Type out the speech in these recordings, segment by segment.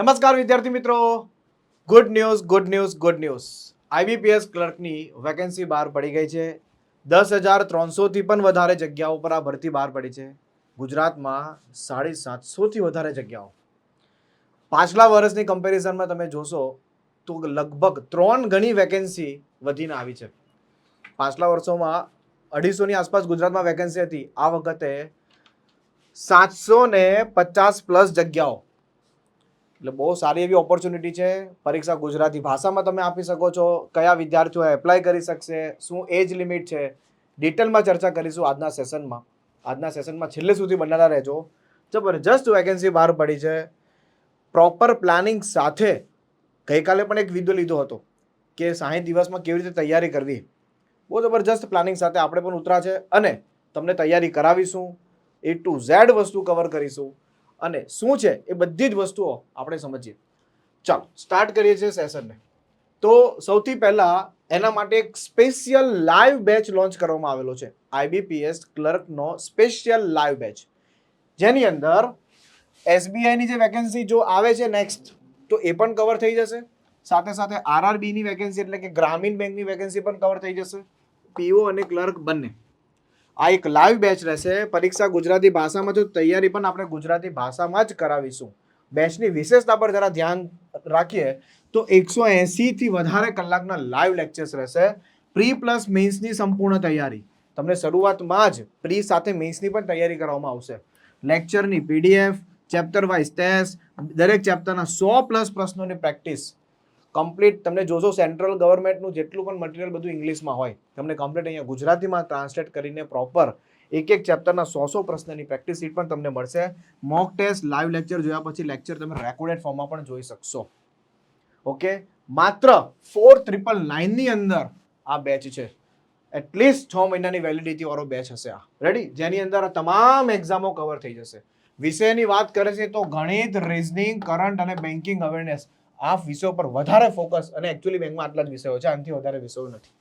નમસ્કાર વિદ્યાર્થી મિત્રો. Good news good news good news IBPS ક્લર્કની vacancy બહાર પડી ગઈ છે. દસ હજાર ત્રણસોથી પણ વધારે જગ્યાઓ પર આ ભરતી બહાર પડી છે. ગુજરાતમાં સાડી સાતસોથી વધારે જગ્યાઓ. પાછલા વર્ષની કમ્પેરિઝનમાં તમે જોશો તો લગભગ ત્રણ ગણી વેકેન્સી વધીને આવી છે. પાછલા વર્ષોમાં અઢીસોની આસપાસ ગુજરાતમાં વેકેન્સી હતી. આ વખતે સાતસો ને પચાસ પ્લસ જગ્યાઓ. એટલે બહુ સારી એવી ઓપોર્ચ્યુનિટી છે. પરીક્ષા ગુજરાતી ભાષામાં તમે આપી શકો છો. કયા વિદ્યાર્થીઓ એપ્લાય કરી શકશે? શું એજ લિમિટ છે? ડિટેલમાં ચર્ચા કરીશું આજના સેશનમાં આજના સેશનમાં છેલ્લે સુધી બનેલા રહેજો. જબરજસ્ત વેકેન્સી બહાર પડી છે. પ્રોપર પ્લાનિંગ સાથે ગઈકાલે પણ એક વીડિયો લીધો હતો કે સાહીઠ દિવસમાં કેવી રીતે તૈયારી કરવી. બહુ જબરજસ્ત પ્લાનિંગ સાથે આપણે પણ ઉતરા છે અને તમને તૈયારી કરાવીશું. એ ટુ ઝેડ વસ્તુ કવર કરીશું. અને શું છે એ બધી જ વસ્તુઓ આપણે સમજીએ. ચાલો સ્ટાર્ટ કરીએ છીએ સેશનને તો સૌથી પહેલાં એના માટે એક સ્પેશિયલ લાઈવ બેચ લોન્ચ કરવામાં આવેલો છે. આઈબીપીએસ ક્લર્કનો સ્પેશિયલ લાઈવ બેચ જેની અંદર એસબીઆઈની જે વેકેન્સી જો આવે છે નેક્સ્ટ તો એ પણ કવર થઈ જશે. સાથે સાથે આરઆરબીની વેકેન્સી એટલે કે ગ્રામીણ બેંકની વેકેન્સી પણ કવર થઈ જશે. પીઓ અને ક્લર્ક બંને. આ એક લાઈવ બેચ રહેશે. પરીક્ષા ગુજરાતી ભાષામાં તો તૈયારી પણ આપણે ગુજરાતી ભાષામાં જ કરાવીશું. બેચની વિશેષતા પર જરા ધ્યાન રાખીએ તો એકસો એંસીથી વધારે કલાકના લાઈવ લેક્ચર્સ રહેશે. પ્રી પ્લસ મેન્સની સંપૂર્ણ તૈયારી. તમને શરૂઆતમાં જ પ્રી સાથે મેન્સની પણ તૈયારી કરવામાં આવશે. લેક્ચરની પીડીએફ ચેપ્ટર વાઇઝ ટેસ્ટ દરેક ચેપ્ટરના સો પ્લસ પ્રશ્નોની પ્રેક્ટિસ કમ્પ્લીટ તમને જોશો સેન્ટ્રલ ગવર્મેન્ટનું જેટલું પણ મટીરિયલ બધું ઇંગ્લિશમાં હોય, તમને કમ્પ્લીટ અહીંયા ગુજરાતીમાં ટ્રાન્સલેટ કરીને પ્રોપર એક એક ચેપ્ટરના સો સો પ્રશ્નની પ્રેક્ટિસ શીટ પણ તમને મળશે. મોક ટેસ્ટ લાઈવ લેક્ચર જોયા પછી લેક્ચર તમે રેકોર્ડેડ ફોર્મમાં પણ જોઈ શકશો. ઓકે માત્ર ફોર ટ્રિપલ નાઇનની અંદર આ બેચ છે. એટલીસ્ટ છ મહિનાની વેલિડિટી વાળો બેચ હશે આ. રેડી જેની અંદર તમામ એક્ઝામો કવર થઈ જશે. વિષયની વાત કરે છે તો ગણિત રિઝનિંગ કરંટ અને બેન્કિંગ અવેરનેસ આ વિષયો પર વધારે ફોકસ અને એકચ્યુઅલી બેંકમાં આટલા જ વિષયો છે, આનાથી વધારે વિષયો નથી.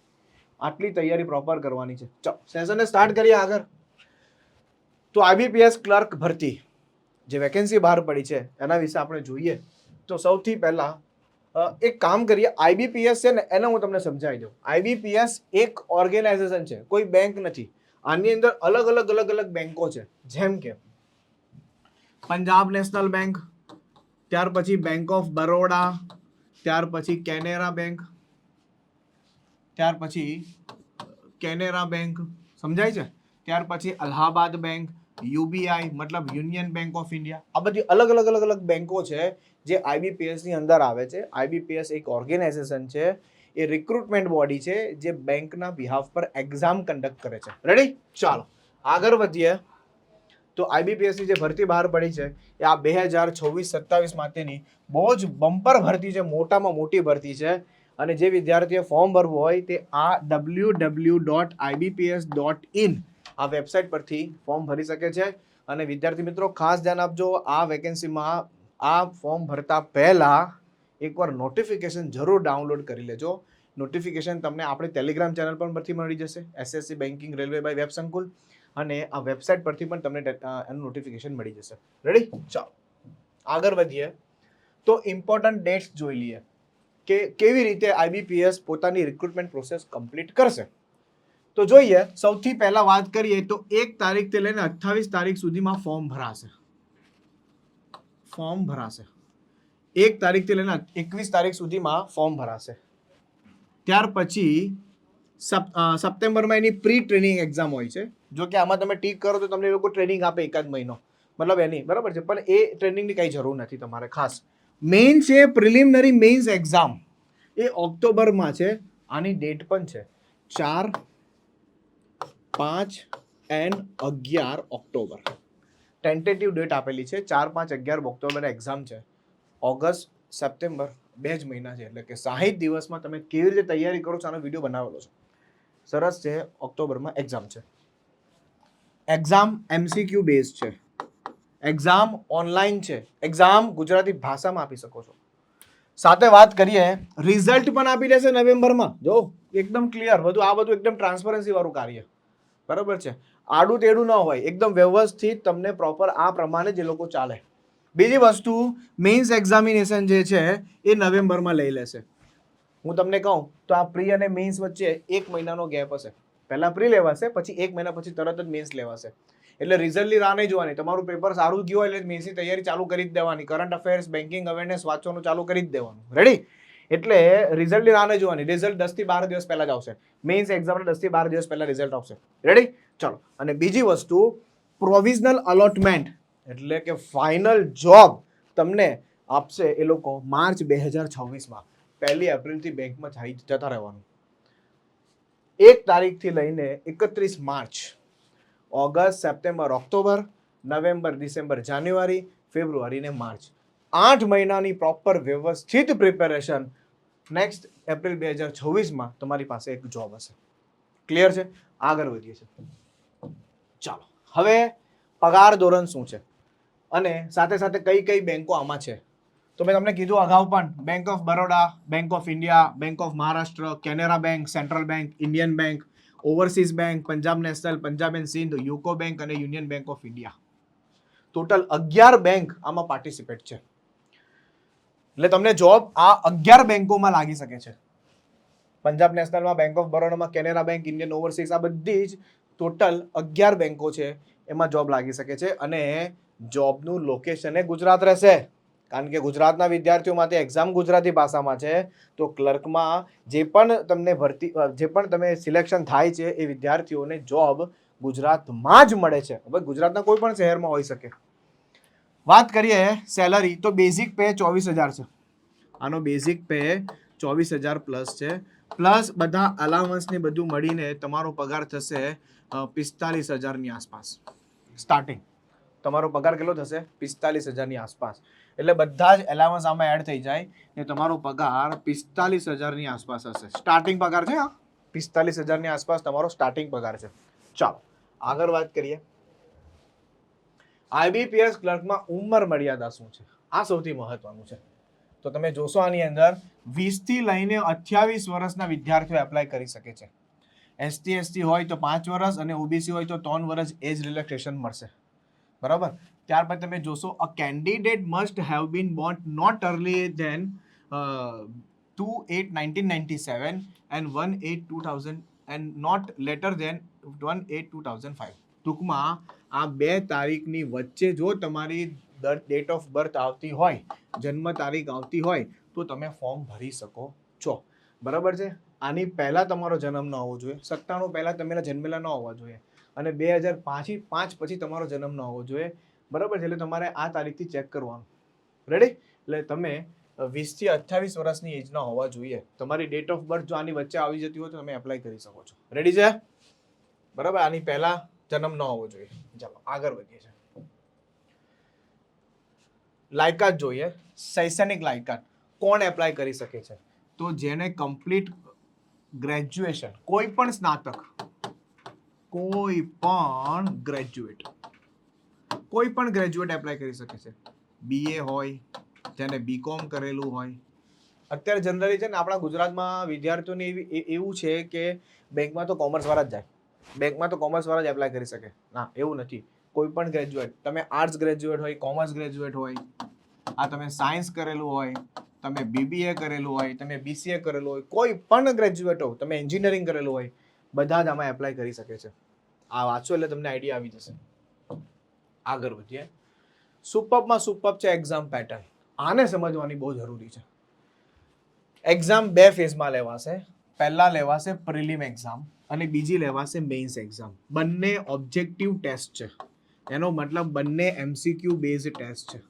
આટલી તૈયારી પ્રોપર કરવાની છે. ચાલો સેશનને સ્ટાર્ટ કરીએ આગળ. તો આઈબીપીએસ ક્લર્ક ભરતી, જે વેકેન્સી બહાર પડી છે, એના વિશે આપણે જોઈએ. તો સૌથી પહેલાં એક કામ કરીએ. આઈબીપીએસ છે ને, એને હું તમને સમજાવી દઉં. આઈબીપીએસ એક ઓર્ગેનાઇઝેશન છે, કોઈ બેંક નથી. આની અંદર અલગ અલગ અલગ અલગ બેંકો છે. જેમ કે, પંજાબ નેશનલ બેંક ત્યાર પછી બેંક ઓફ બરોડા ત્યાર પછી કેનેરા બેંક ત્યાર પછી કેનેરા બેંક સમજાય છે? ત્યાર પછી અલ્હાબાદ બેંક યુબીઆઈ મતલબ યુનિયન બેંક ઓફ ઇન્ડિયા આ બધી અલગ અલગ અલગ અલગ બેંકો છે જે આઈબીપીએસની અંદર આવે છે. આઈબીપીએસ એક ઓર્ગેનાઇઝેશન છે. એ રિક્રુટમેન્ટ બોડી છે જે બેંકના બિહાફ પર એક્ઝામ કન્ડક્ટ કરે છે. રેડી ચાલો. આગળ વધીએ. તો આઈબીપીએસની જે ભરતી બહાર પડી છે, એ આ બે હજાર છવ્વીસ, સત્તાવીસ માટેની બહુ જ બમ્પર ભરતી છે, મોટામાં મોટી ભરતી છે. અને જે વિદ્યાર્થીએ ફોર્મ ભરવું હોય તે આ W W dot IBPS dot in આ વેબસાઇટ પરથી ફોર્મ ભરી શકે છે. અને વિદ્યાર્થી મિત્રો, ખાસ ધ્યાન આપજો, આ વેકેન્સીમાં આ ફોર્મ ભરતા પહેલાં એકવાર નોટિફિકેશન જરૂર ડાઉનલોડ કરી લેજો. નોટિફિકેશન તમને આપણે ટેલિગ્રામ ચેનલ પણ પરથી મળી જશે SSC banking railway by web Sankul અને આ વેબસાઇટ પરથી પણ તમને એનું નોટિફિકેશન મળી જશે. રેડી ચાલો. આગળ વધીએ. તો ઇમ્પોર્ટન્ટ ડેટ્સ જોઈ લઈએ કે કેવી રીતે આઈબીપીએસ પોતાની રિક્રુટમેન્ટ પ્રોસેસ કમ્પ્લીટ કરશે. તો જોઈએ, સૌથી પહેલા વાત કરીએ તો એક તારીખથી લઈને અઠ્ઠાવીસ તારીખ સુધીમાં ફોર્મ ભરાશે. ફોર્મ ભરાશે. એક તારીખથી લઈને એકવીસ તારીખ સુધીમાં ફોર્મ ભરાશે. ત્યાર પછી સપ્ટેમ્બરમાં એની પ્રી ટ્રેનિંગ એક્ઝામ હોય છે. જો કે આમાં તમે ટીક કરો તો તમને એ લોકો ટ્રેનિંગ આપે એકાદ મહિનો. મતલબ એની, બરાબર છે? પણ એ ટ્રેનિંગની કંઈ જરૂર નથી તમારે, ખાસ. મેઇન છે પ્રિલિમિનરી મેઇન્સ એક્ઝામ એ ઓક્ટોબરમાં છે. આની ડેટ પણ છે. ચાર, પાંચ એન્ડ અગિયાર ઓક્ટોબર. ટેન્ટેટિવ ડેટ આપેલી છે. ચાર, પાંચ, અગિયાર ઓક્ટોબર એક્ઝામ છે. ઓગસ્ટ, સપ્ટેમ્બર, બે જ મહિના છે. એટલે કે સાહીઠ દિવસમાં તમે કેવી રીતે તૈયારી કરો છો, આનો વીડિયો બનાવેલો છે. સરસ છે, ઓક્ટોબરમાં એક્ઝામ છે. એક્ઝામ એમસીક્યુ બેઝ છે. એક્ઝામ ઓનલાઈન છે. એક્ઝામ ગુજરાતી ભાષામાં આપી શકો છો. સાથે વાત કરીએ રિઝલ્ટ પણ આપી દેશે નવેમ્બરમાં. જો, એકદમ ક્લિયર બધું, આ બધું એકદમ ટ્રાન્સપરન્સી વાળું કાર્ય. બરાબર છે? આડું તેડું ન હોય, એકદમ વ્યવસ્થિત તમને પ્રોપર આ પ્રમાણે જે લોકો ચાલે. બીજી વસ્તુ મેઇન્સ એક્ઝામિનેશન જે છે, એ નવેમ્બરમાં લઈ લેશે. હું તમને કહું, તો આ પ્રી અને મેન્સ વચ્ચે એક મહિનાનો ગેપ હશે. પહેલાં પ્રી લેવાશે, પછી એક મહિના પછી તરત જ મેન્સ લેવાશે. એટલે રિઝલ્ટની રાહ નહીં જોવાની. તમારું પેપર સારું ગયું હોય એટલે મેન્સની તૈયારી ચાલુ કરી જ દેવાની. કરંટ અફેર્સ બેન્કિંગ અવેરનેસ વાંચવાનું ચાલુ કરી જ દેવાનું. રેડી એટલે રિઝલ્ટની રાહ નહીં જોવાની. રિઝલ્ટ દસથી બાર દિવસ પહેલા જ આવશે. મેન્સ એક્ઝામના દસથી બાર દિવસ પહેલાં રિઝલ્ટ આવશે. રેડી ચલો. અને બીજી વસ્તુ પ્રોવિઝનલ અલોટમેન્ટ એટલે કે ફાઇનલ જોબ તમને આપશે એ લોકો માર્ચ બે હજાર છવ્વીસમાં. પહેલી એપ્રિલથી બેંકમાં જઈ જતા રહેવાનું. એક તારીખથી લઈને એકત્રીસ March, August, September, October, November, December, January February ને માર્ચ. આઠ મહિનાની પ્રોપર વ્યવસ્થિત પ્રિપેરેશન નેક્સ્ટ એપ્રિલ બે હજાર છવ્વીસમાં તમારી પાસે એક જોબ હશે. ક્લિયર છે? આગળ વધીએ છીએ. ચાલો. હવે પગાર ધોરણ શું છે? અને સાથે સાથે કઈ કઈ બેંકો આમાં છે? તો મેં તમને કીધું અગાઉ પણ bank of Baroda bank of India bank of Maharashtra Canara bank central bank Indian bank overseas bank Punjab national Punjab and Sind UCO bank અને union bank of India total અગિયાર બેંક આમાં પાર્ટિસિપેટ છે. એટલે તમને job આ અગિયાર બેંકોમાં લાગી શકે છે. પંજાબ નેશનલમાં બેંક ઓફ બરોડામાં કેનેરા બેંક ઇન્ડિયન ઓવરસીઝ આ બધી જ ટોટલ અગિયાર બેંકો છે, એમાં જોબ લાગી શકે છે અને જોબનું લોકેશન એ ગુજરાત રહેશે. કારણ કે ગુજરાતના વિદ્યાર્થીઓ માટે એક્ઝામ ગુજરાતી ભાષામાં છે, તો ક્લર્કમાં જે પણ તમને ભરતી જે પણ તમે સિલેક્શન થાય છે એ વિદ્યાર્થીઓને જોબ ગુજરાતમાં જ મળે છે. હવે ગુજરાતના કોઈ પણ શહેરમાં હોઈ શકે. વાત કરીએ સેલરી તો બેઝિક પે ચોવીસ હજાર છે. આનો બેઝિક પે ચોવીસ હજાર પ્લસ છે. પ્લસ બધા અલાવન્સને બધું મળીને તમારો પગાર થશે પિસ્તાલીસ હજારની આસપાસ. સ્ટાર્ટિંગ તમારો પગાર કેટલો થશે? પિસ્તાલીસ હજારની આસપાસ. એટલે બધા જ એલાવન્સ આમાં એડ થઈ જાય. ને તમારો પગાર પિસ્તાલીસ હજારની આસપાસ હશે. સ્ટાર્ટિંગ પગાર છે હા પિસ્તાલીસ હજારની આસપાસ તમારો સ્ટાર્ટિંગ પગાર છે. ચાલો, આગળ વાત કરીએ. આઈબીપીએસ ક્લર્કમાં ઉંમર મર્યાદા શું છે? આ સૌથી મહત્વનું છે. તો તમે જોશો આની અંદર, વીસથી લઈને અઠ્યાવીસ વર્ષના વિદ્યાર્થીઓ એપ્લાય કરી શકે છે. એસટી એસટી હોય તો પાંચ વર્ષ અને ઓબીસી હોય તો ત્રણ વર્ષ એજ રિલેક્સેશન મળશે. બરાબર? ત્યાર પછી તમે જોશો a candidate must have been born not earlier than two eight nineteen ninety seven and one eight two thousand and not later than one eight two thousand five ટૂંકમાં, આ બે તારીખની વચ્ચે જો તમારી ડેટ ઓફ બર્થ આવતી હોય, જન્મ તારીખ આવતી હોય, તો તમે ફોર્મ ભરી શકો છો. બરાબર છે? આની પહેલાં તમારો જન્મ ન હોવો જોઈએ. સત્તાણું પહેલાં તમે જન્મેલા ન હોવા જોઈએ. અને બે હજાર પાંચથી પાંચ પછી તમારો જન્મ ન હોવો જોઈએ. બરાબર છે, એટલે તમારે આ તારીખથી ચેક કરવાનું. રેડી એટલે તમે વીસથી અઠ્યાવીસ વર્ષની એજના હોવા જોઈએ. તમારી ડેટ ઓફ બર્થ જો આની વચ્ચે આવી જતી હોય તો તમે એપ્લાય કરી શકો છો. રેડી છે? બરાબર, આની પહેલા જન્મ ન હોવો જોઈએ. ચાલો, આગળ વધીએ છીએ. લાયકાત જોઈએ. શૈક્ષણિક લાયકાત. કોણ એપ્લાય કરી શકે છે? તો જેને કમ્પ્લીટ ગ્રેજ્યુએશન કોઈ પણ સ્નાતક, કોઈ પણ ગ્રેજ્યુએટ કોઈ પણ ગ્રેજ્યુએટ એપ્લાય કરી શકે છે. બીએ હોય, જેને બીકોમ કરેલું હોય. અત્યારે જનરલી છે ને આપણા ગુજરાતમાં વિદ્યાર્થીઓને એવી એવું છે કે બેંકમાં તો કોમર્સ વાળા જ જાય. બેંકમાં તો કોમર્સ વાળા જ એપ્લાય કરી શકે. ના, એવું નથી. કોઈ પણ ગ્રેજ્યુએટ તમે આર્ટ્સ ગ્રેજ્યુએટ હોય કોમર્સ ગ્રેજ્યુએટ હોય, આ તમે સાયન્સ કરેલું હોય, તમે બીબીએ કરેલું હોય, તમે બીસીએ કરેલું હોય, કોઈ પણ ગ્રેજ્યુએટ હો તમે એન્જિનિયરિંગ કરેલું હોય, બધા જ આમાં એપ્લાય કરી શકે છે. આ વાંચો એટલે તમને આઈડિયા આવી જશે. આગળ વધીએ. સુપરમાં સુપર છે એક્ઝામ પેટર્ન આને સમજવાની બહુ જરૂરી છે. એક્ઝામ બે ફેઝમાં લેવાશે. પહેલાં લેવાશે પ્રિલિમ એક્ઝામ અને બીજી લેવાશે મેઇન્સ એક્ઝામ બંને ઓબ્જેક્ટિવ ટેસ્ટ છે. એનો મતલબ બંને એમસીક્યુ બેઝ ટેસ્ટ છે.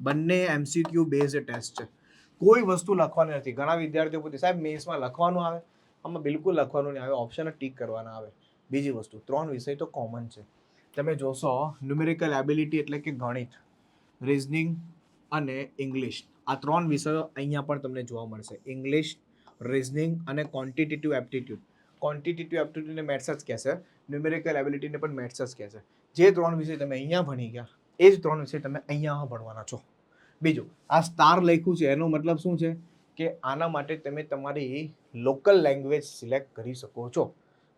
બંને એમસીક્યુ બેઝ ટેસ્ટ છે. કોઈ વસ્તુ લખવાની નથી. ઘણા વિદ્યાર્થીઓ પૂછે, સાહેબ મેઇન્સમાં લખવાનું આવે? આમાં બિલકુલ લખવાનું નહીં આવે. ઓપ્શન ટીક કરવાના આવે. બીજી વસ્તુ, ત્રણ વિષય તો કોમન છે. તમે જોશો ન્યુમેરિકલ એબિલિટી એટલે કે ગણિત રિઝનિંગ અને ઇંગ્લિશ આ ત્રણ વિષયો અહીંયા પણ તમને જોવા મળશે. ઇંગ્લિશ રિઝનિંગ અને ક્વોન્ટિટેટિવ એપ્ટિટ્યૂડ ક્વોન્ટિટેટિવ એપ્ટિટ્યૂડને મેથ્સ જ કહેશે ન્યુમેરિકલ એબિલિટીને પણ મેથ્સ જ કહેશે જે ત્રણ વિષય તમે અહીંયા ભણી ગયા, એ જ ત્રણ વિષય તમે અહીંયા ભણવાના છો. બીજું, આ સ્ટાર લખ્યું છે, એનો મતલબ શું છે? કે આના માટે તમે તમારી લોકલ લેંગ્વેજ સિલેક્ટ કરી શકો છો.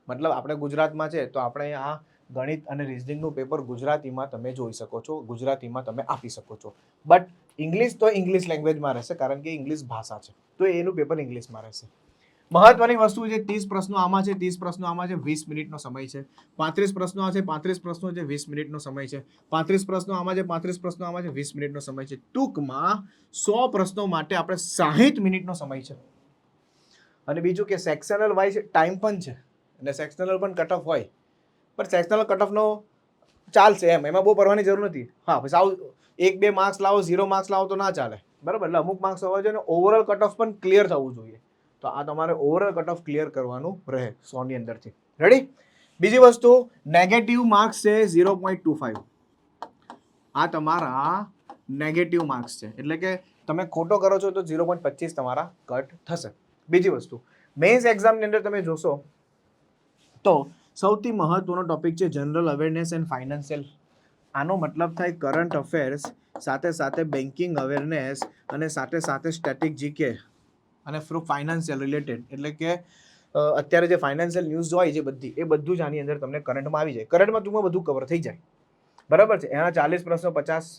મતલબ આપણે ગુજરાતમાં છે, તો આપણે આ ગણિત અને રિઝનિંગનું પેપર ગુજરાતીમાં તમે જોઈ શકો છો. ગુજરાતીમાં તમે આપી શકો છો. બટ ઇંગ્લિશ તો ઇંગ્લિશ લેંગ્વેજમાં રહેશે કારણ કે ઇંગ્લિશ ભાષા છે. તો એનું પેપર ઇંગ્લિશમાં રહેશે. મહત્વની વસ્તુ છે ત્રીસ પ્રશ્નો આમાં છે, ત્રીસ પ્રશ્નો આમાં છે, વીસ મિનિટનો સમય છે. પાંત્રીસ પ્રશ્નો આ છે, પાંત્રીસ પ્રશ્નો છે વીસ મિનિટનો સમય છે. પાંત્રીસ પ્રશ્નો આમાં છે, પાંત્રીસ પ્રશ્નો આમાં છે, વીસ મિનિટનો સમય છે. ટૂંકમાં સો પ્રશ્નો માટે આપણે સાહીઠ મિનિટનો સમય છે. અને બીજું કે સેક્શનલ વાઇઝ ટાઈમ પણ છે. અને સેક્શનલ પણ કટ ઓફ હોય. પણ સેક્શનલ કટ ઓફનો ચાલશે એમ. એમાં બહુ ભરવાની જરૂર નથી. હા, પછી આવું એક, બે માર્ક્સ લાવો ઝીરો માર્ક્સ લાવો તો ના ચાલે. બરાબર? એટલે અમુક માર્ક્સ હોવા જોઈએ અને ઓવરઓલ કટ ઓફ પણ ક્લિયર થવું જોઈએ. તો આ તમારે ઓવરઓલ કટ ઓફ ક્લિયર કરવાનું રહે સોની અંદરથી. રેડી બીજી વસ્તુ નેગેટિવ માર્ક્સ છે ઝીરો પોઈન્ટ ટુ ફાઇવ આ તમારા નેગેટિવ માર્ક્સ છે. એટલે કે તમે ખોટો કરો છો તો ઝીરો પોઈન્ટ પચીસ તમારા કટ થશે. બીજી વસ્તુ મેન્સ એક્ઝામની અંદર તમે જોશો તો સૌથી મહત્વનો ટોપિક છે જનરલ અવેરનેસ એન્ડ ફાઇનાન્શિયલ આનો મતલબ થાય કરંટ અફેર્સ સાથે સાથે બેન્કિંગ અવેરનેસ અને સાથે સાથે સ્ટેટિક જીકે અને ફ્રુ ફાઇનાન્શિયલ રિલેટેડ એટલે કે અત્યારે જે ફાઇનાન્શિયલ ન્યૂઝ હોય છે બધી, એ બધું જ આની અંદર તમને કરંટમાં આવી જાય. કરંટમાં ટૂંકમાં બધું કવર થઈ જાય. બરાબર છે? એના ચાલીસ પ્રશ્નો પચાસ.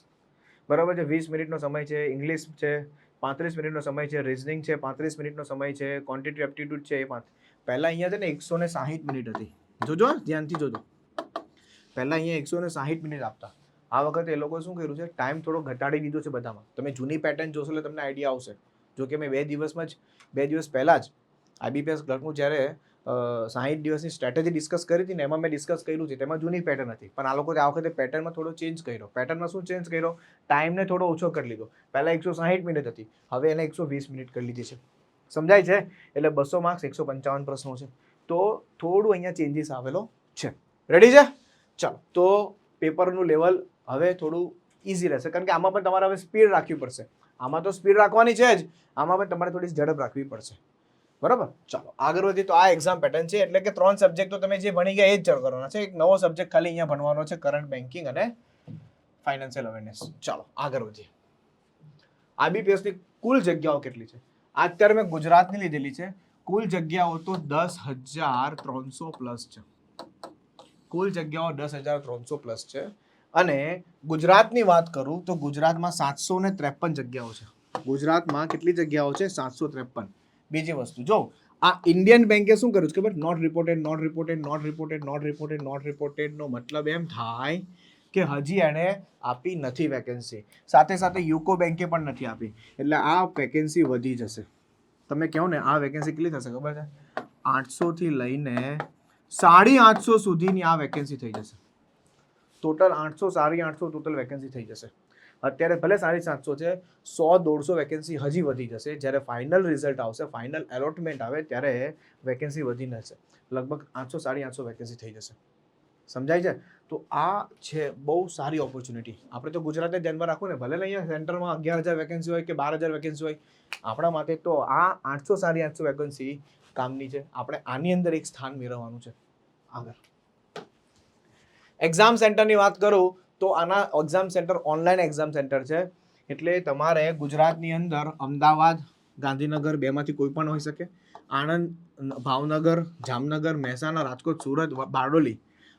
બરાબર છે? વીસ મિનિટનો સમય છે ઇંગ્લિશ છે, પાંત્રીસ મિનિટનો સમય છે રિઝનિંગ છે, પાંત્રીસ મિનિટનો સમય છે ક્વોન્ટિટી એપ્ટિટ્યૂડ છે એ પાંચ પહેલાં અહીંયા છે ને એકસો ને સાહીઠ મિનિટ હતી. જોજો ધ્યાનથી જોજો. પહેલાં અહીંયા એકસો ને સાહીઠ મિનિટ આપતા. આ વખતે એ લોકોએ શું કર્યું છે? ટાઈમ થોડો ઘટાડી દીધો છે બધામાં. તમે જૂની પેટર્ન જોશો એટલે તમને આઈડિયા આવશે. જો કે મેં બે દિવસમાં જ, બે દિવસ પહેલાં જ આઈબીપીએસ ક્લર્કનું જ્યારે સાહીઠ દિવસની સ્ટ્રેટેજી ડિસ્કસ કરી હતી ને એમાં મેં ડિસ્કસ કર્યું છે. તેમાં જૂની પેટર્ન હતી. પણ આ લોકોએ આ વખતે પેટર્નમાં થોડો ચેન્જ કર્યો. પેટર્નમાં શું ચેન્જ કર્યો? ટાઈમને થોડો ઓછો કરી લીધો. પહેલાં એકસો સાહીઠ મિનિટ હતી. હવે એને એકસો વીસ મિનિટ કરી લીધી છે. સમજાય છે? એટલે બસો માર્ક્સ એકસો પંચાવન પ્રશ્નો છે. તો થોડું અહીંયા ચેન્જીસ આવેલો છે. રેડી છે? ચાલો, તો પેપરનું લેવલ હવે થોડું ઇઝી રહેશે. કારણ કે આમાં પણ તમારે હવે સ્પીડ રાખવી પડશે. આમાં તો સ્પીડ રાખવાની છે જ. આમાં પણ તમારે થોડી ઝડપ રાખવી પડશે. બરાબર? ચાલો, આગળ વધીએ તો આ એક્ઝામ પેટર્ન છે. એટલે કે ત્રણ સબ્જેક્ટ તો તમે જે ભણી ગયા એ જ ચાલુ કરવાના છે. એક નવો સબ્જેક્ટ ખાલી અહીંયા ભણવાનો છે કરંટ બેન્કિંગ અને ફાઇનાન્શિયલ અવેરનેસ ચાલો, આગળ વધીએ. બીપીએસની કુલ જગ્યાઓ કેટલી છે? અત્યારે મેં ગુજરાતની લીધેલી છે. કુલ જગ્યાઓ તો દસ હજાર ત્રણસો પ્લસ છે. કુલ જગ્યાઓ દસ હજાર ત્રણસો પ્લસ છે. અને ગુજરાતની વાત કરું તો ગુજરાતમાં સાતસો ને ત્રેપન જગ્યાઓ છે. ગુજરાતમાં કેટલી જગ્યાઓ છે? સાતસો ત્રેપન. બીજી વસ્તુ, જો, આ ઇન્ડિયન બેન્કે શું કર્યું છે ખબર? Not reported not reported not reported not reported, not રિપોર્ટેડનો મતલબ એમ થાય કે હજી એણે આપી નથી વેકેન્સી સાથે સાથે યુકો બેન્કે પણ નથી આપી. એટલે આ વેકેન્સી વધી જશે. તમે કહો ને, આ વેકેન્સી કેટલી થશે ખબર છે? આઠસોથી લઈને સાડી આઠસો સુધીની આ વેકેન્સી થઈ જશે. ટોટલ આઠસો, સાડી આઠસો ટોટલ વેકેન્સી થઈ જશે. અત્યારે ભલે સાડી સાતસો છે, સો દોઢસો વેકેન્સી હજી વધી જશે. જ્યારે ફાઇનલ રિઝલ્ટ આવશે ફાઇનલ એલોટમેન્ટ આવે ત્યારે વેકેન્સી વધી જશે લગભગ આઠસો, સાડી આઠસો વેકેન્સી થઈ જશે. સમજાય છે? તો આ છે બહુ સારી ઓપોર્ચ્યુનિટી આપણે તો ગુજરાતે ધ્યાનમાં રાખવું ને, ભલે અહીંયા સેન્ટરમાં અગિયાર હજાર વેકેન્સી હોય કે બાર હજાર વેકેન્સી હોય, આપણા માટે તો આ આઠસો સાડી આઠસો વેકેન્સી કામની છે. આપણે આની અંદર એક સ્થાન મેળવવાનું છે. આગળ. એક્ઝામ સેન્ટરની વાત કરું તો આના exam centre online exam centre છે. એટલે તમારે ગુજરાતની અંદર અમદાવાદ, ગાંધીનગર બેમાંથી કોઈ પણ હોઈ શકે. આણંદ, ભાવનગર, જામનગર, મહેસાણા, રાજકોટ, સુરત બારડોલી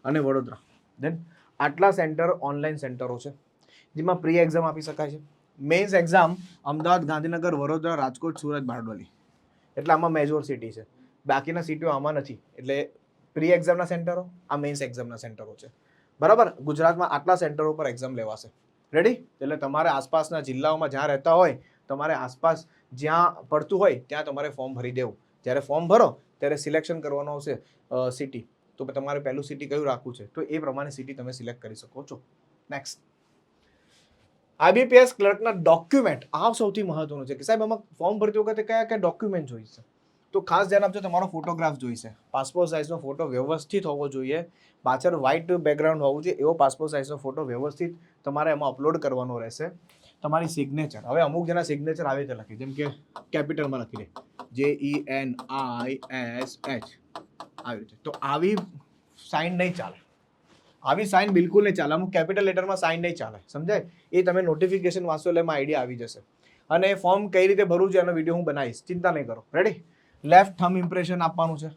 અને વડોદરા. દેન આટલા સેન્ટર ઓનલાઈન સેન્ટરો છે, જેમાં પ્રી એક્ઝામ આપી શકાય છે. Mains exam Ahmedabad, Gandhinagar, Vadodara, Rajkot, Surat, Bardoli. એટલે આમાં મેજોર સિટી છે. બાકીના સિટીઓ આમાં નથી. એટલે પ્રી એક્ઝામના સેન્ટરો, આ મેન્સ એક્ઝામના સેન્ટરો છે. બરાબર? ગુજરાતમાં આટલા સેન્ટરો પર એક્ઝામ લેવાશે. રેડી એટલે તમારે આસપાસના જિલ્લાઓમાં જ્યાં રહેતા હોય, તમારે આસપાસ જ્યાં પડતું હોય, ત્યાં તમારે ફોર્મ ભરી દેવું. જ્યારે ફોર્મ ભરો, ત્યારે સિલેક્શન કરવાનું આવશે સિટી તો તમારે પહેલું સિટી કયું રાખવું છે? તો એ પ્રમાણે સિટી તમે સિલેક્ટ કરી શકો છો. નેક્સ્ટ આઈબીપીએસ ક્લર્કના ડોક્યુમેન્ટ આ સૌથી મહત્વનું છે કે સાહેબ, આમાં ફોર્મ ભરતી વખતે કયા કયા ડોક્યુમેન્ટ જોઈશે? તો ખાસ ધ્યાન આપજો, તમારો ફોટોગ્રાફ જોઈશે. પાસપોર્ટ સાઇઝનો ફોટો વ્યવસ્થિત હોવો જોઈએ. પાછળ વ્હાઇટ બેકગ્રાઉન્ડ હોવું જોઈએ, એવો પાસપોર્ટ સાઇઝનો ફોટો વ્યવસ્થિત તમારે એમાં અપલોડ કરવાનો રહેશે. તમારી સિગ્નેચર હવે અમુક જણા સિગ્નેચર આવી રીતે લખી. જેમ કે કેપિટલમાં લખી દે. જે E N I S H આવી રીતે. તો આવી સાઇન નહીં ચાલે. આવી સાઇન બિલકુલ નહીં ચાલે. અમુક કેપિટલ લેટરમાં સાઇન નહીં ચાલે. સમજાય? એ તમે નોટિફિકેશન વાંચો એટલે એમાં આઈડિયા આવી જશે. અને ફોર્મ કઈ રીતે ભરવું છે એનો વીડિયો હું બનાવીશ. ચિંતા નહીં કરો. રેડી લેફ્ટ થમ ઇમ્પ્રેશન આપવાનું છે.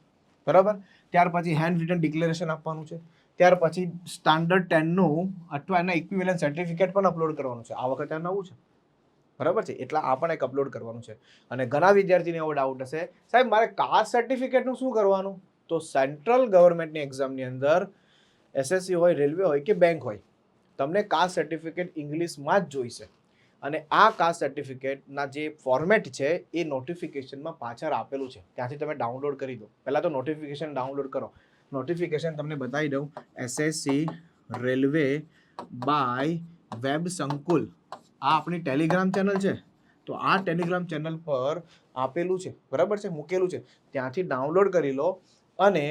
બરાબર? ત્યાર પછી હેન્ડ રિટન ડિક્લેરેશન આપવાનું છે. ત્યાર પછી સ્ટાન્ડર્ડ ટેનનું અથવા એના ઇક્વિવેલન્ટ સર્ટિફિકેટ પણ અપલોડ કરવાનું છે. આ વખતે નવું છે. બરાબર છે? એટલા આ પણ એક અપલોડ કરવાનું છે. અને ઘણા વિદ્યાર્થીને એવો ડાઉટ હશે. સાહેબ, મારે કાસ્ટ સર્ટિફિકેટનું શું કરવાનું? તો સેન્ટ્રલ ગવર્મેન્ટની એક્ઝામની અંદર એસએસસી હોય રેલવે હોય કે બેંક હોય, તમને કાસ્ટ સર્ટિફિકેટ ઇંગ્લિશમાં જ જોઈશે. અને આ કાસ્ટ સર્ટિફિકેટના જે ફોર્મેટ છે, એ નોટિફિકેશનમાં પાછળ આપેલું છે. ત્યાંથી તમે ડાઉનલોડ કરી દો. પહેલાં તો નોટિફિકેશન ડાઉનલોડ કરો. નોટિફિકેશન તમને બતાવી દઉં. એસએસસી રેલવે બાય વેબ સંકુલ. આ આપણી ટેલિગ્રામ ચેનલ છે. તો આ ટેલિગ્રામ ચેનલ પર આપેલું છે. બરાબર છે? મૂકેલું છે. ત્યાંથી ડાઉનલોડ કરી લો. અને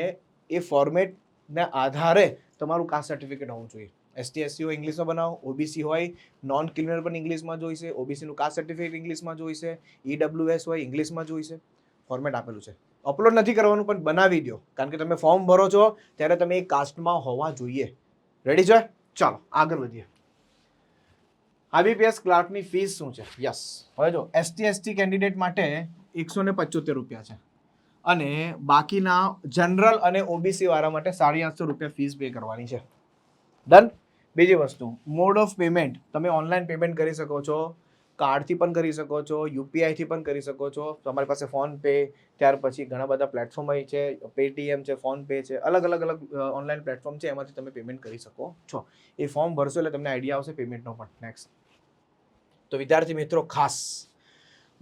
એ ફોર્મેટના આધારે તમારું કાસ્ટ સર્ટિફિકેટ હોવું જોઈએ. એસટી એસસી હોય ઇંગ્લિશમાં બનાવો ઓબીસી હોય નોન ક્રિમિનલ પણ ઇંગ્લિશમાં જોઈશે ઓબીસીનું કાસ્ટ સર્ટિફિકેટ ઇંગ્લિશમાં જોઈશે ઈડબ્લ્યુએસ હોય ઇંગ્લિશમાં જોઈશે ફોર્મેટ આપેલું છે. અપલોડ નથી કરવાનું, પણ બનાવી દો કારણ કે તમે ફોર્મ ભરો છો, ત્યારે તમે એ કાસ્ટમાં હોવા જોઈએ. રેડી છે? ચાલો, આગળ વધીએ. આઈબીપીએસ ક્લાર્કની ફીસ શું છે? યસ હવે જો એસટી એસટી કેન્ડિડેટ માટે એકસો ને પચોતેર રૂપિયા છે. અને બાકીના જનરલ અને ઓબીસી વાળા માટે સાડી આઠસો રૂપિયા ફીસ પે કરવાની છે. ડન બીજી વસ્તુ મોડ ઓફ પેમેન્ટ તમે ઓનલાઈન પેમેન્ટ કરી શકો છો કાર્ડથી પણ કરી શકો છો યુપીઆઈથી પણ કરી શકો છો. તમારી પાસે ફોન પે ત્યાર પછી ઘણા બધા પ્લેટફોર્મ હોય છે પેટીએમ છે ફોન પે છે, અલગ અલગ અલગ ઓનલાઈન પ્લેટફોર્મ છે, એમાંથી તમે પેમેન્ટ કરી શકો છો. એ ફોર્મ ભરશો એટલે તમને આઈડિયા આવશે પેમેન્ટનો પણ. નેક્સ્ટ તો વિદ્યાર્થી મિત્રો, ખાસ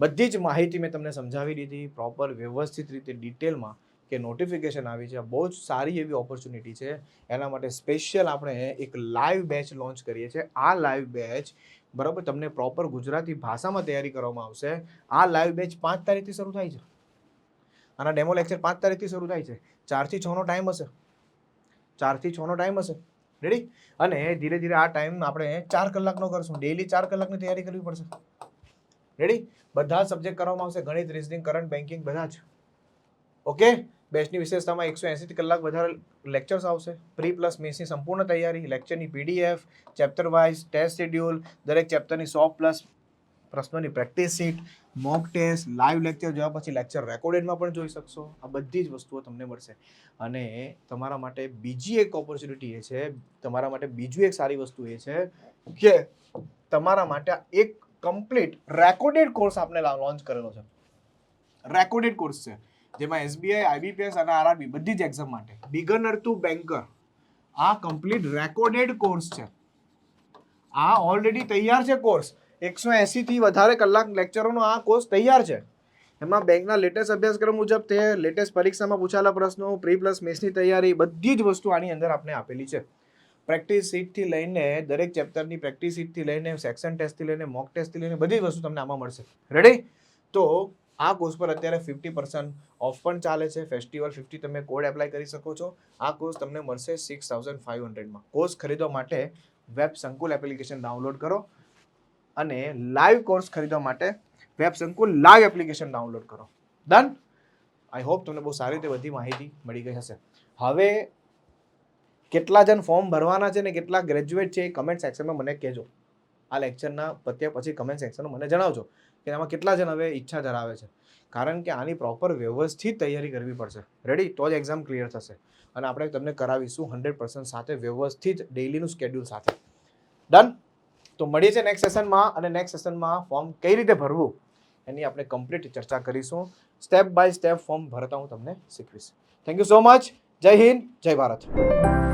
બધી જ માહિતી મેં તમને સમજાવી દીધી પ્રોપર વ્યવસ્થિત રીતે ડિટેલમાં કે નોટિફિકેશન આવી છે. બહુ જ સારી એવી ઓપોર્ચ્યુનિટી છે. એના માટે સ્પેશિયલ આપણે એક લાઈવ બેચ લોન્ચ કરીએ છીએ. આ લાઈવ બેચ બરાબર, તમને પ્રોપર ગુજરાતી ભાષામાં તૈયારી કરવામાં આવશે. આ લાઈવ બેચ પાંચ તારીખથી શરૂ થાય છે. આના ડેમો લેક્ચર પાંચ તારીખથી શરૂ થાય છે. ચારથી છનો ટાઈમ હશે. ચારથી છનો ટાઈમ હશે. રેડી અને ધીરે ધીરે આ ટાઈમ આપણે ચાર કલાકનો કરશું. ડેલી ચાર કલાકની તૈયારી કરવી પડશે. રેડી બધા સબ્જેક્ટ કરવામાં આવશે. ગણિત રિઝનિંગ કરંટ બેન્કિંગ બધા જ. ઓકે બેચની વિશેષતામાં એકસો એંસી કલાક વધારે લેક્ચર્સ આવશે. પ્રી પ્લસ મેસની સંપૂર્ણ તૈયારી લેક્ચરની PDF chapter wise test schedule દરેક ચેપ્ટરની સો પ્લસ પ્રશ્નોની practice sheet mock test live lecture જોયા પછી લેક્ચર રેકોર્ડેડમાં પણ જોઈ શકશો. આ બધી જ વસ્તુઓ તમને મળશે. અને તમારા માટે બીજી એક ઓપોર્ચ્યુનિટી એ છે, તમારા માટે બીજું એક સારી વસ્તુ એ છે કે તમારા માટે એક કમ્પ્લીટ રેકોર્ડેડ કોર્સ આપણે લોન્ચ કરેલો છે. રેકોર્ડેડ કોર્સ છે. જેમાં એસબીઆઈ આઈબીપીએસ અને આરઆરબી બધી જ એક્ઝામ માટે. બિગનર ટુ બેન્કર આ કમ્પ્લીટ રેકોર્ડેડ કોર્સ છે. આ ઓલરેડી તૈયાર છે કોર્સ એકસો એંસીથી વધારે કલાક લેક્ચરોનો આ કોર્સ તૈયાર છે. એમાં બેંકના લેટેસ્ટ અભ્યાસક્રમ મુજબ તે લેટેસ્ટ પરીક્ષામાં પૂછાયેલા પ્રશ્નો પ્રી પ્લસ મેસની તૈયારી, બધી જ વસ્તુ આની અંદર આપણે આપેલી છે. પ્રેક્ટિસ સીટથી લઈને દરેક ચેપ્ટરની પ્રેક્ટિસ સીટથી લઈને, સેક્શન ટેસ્ટથી લઈને, મોક ટેસ્ટથી લઈને બધી વસ્તુ તમને આમાં મળશે. રેડી તો આ કોર્સ પર અત્યારે ફિફ્ટી પર્સન્ટ ઓફ પણ ચાલે છે. ફેસ્ટિવલ ફિફ્ટી તમે કોડ એપ્લાય કરી શકો છો. આ કોર્સ તમને મળશે સિક્સ થાઉઝન્ડ ફાઇવ હંડ્રેડમાં કોર્સ ખરીદવા માટે વેબ સંકુલ એપ્લિકેશન ડાઉનલોડ કરો અને લાઈવ કોર્સ ખરીદવા માટે web Sankul live application download કરો. ડન આઈ હોપ તમને બહુ સારી રીતે બધી માહિતી મળી ગઈ હશે. હવે કેટલા જણ ફોર્મ ભરવાના છે ને કેટલા ગ્રેજ્યુએટ છે એ કમેન્ટ સેક્શનમાં મને કહેજો. આ લેક્ચરના પત્યા પછી કમેન્ટ સેક્શનમાં મને જણાવજો કે આમાં કેટલા જણ હવે ઈચ્છા ધરાવે છે. કારણ કે આની પ્રોપર વ્યવસ્થિત તૈયારી કરવી પડશે. રેડી તો જ એક્ઝામ ક્લિયર થશે. અને આપણે તમને કરાવીશું હંડ્રેડ પર્સન્ટ સાથે વ્યવસ્થિત ડેઇલીનું સ્કેડ્યુલ સાથે. ડન તો મળીએ છે નેક્સ્ટ સેશનમાં અને નેક્સ્ટ સેશનમાં ફોર્મ કઈ રીતે ભરવું એની આપણે કમ્પ્લીટ ચર્ચા કરીશું. સ્ટેપ બાય સ્ટેપ ફોર્મ ભરતા હું તમને શીખવીશ. થેન્ક યુ સો મચ જય હિન્દ, જય ભારત.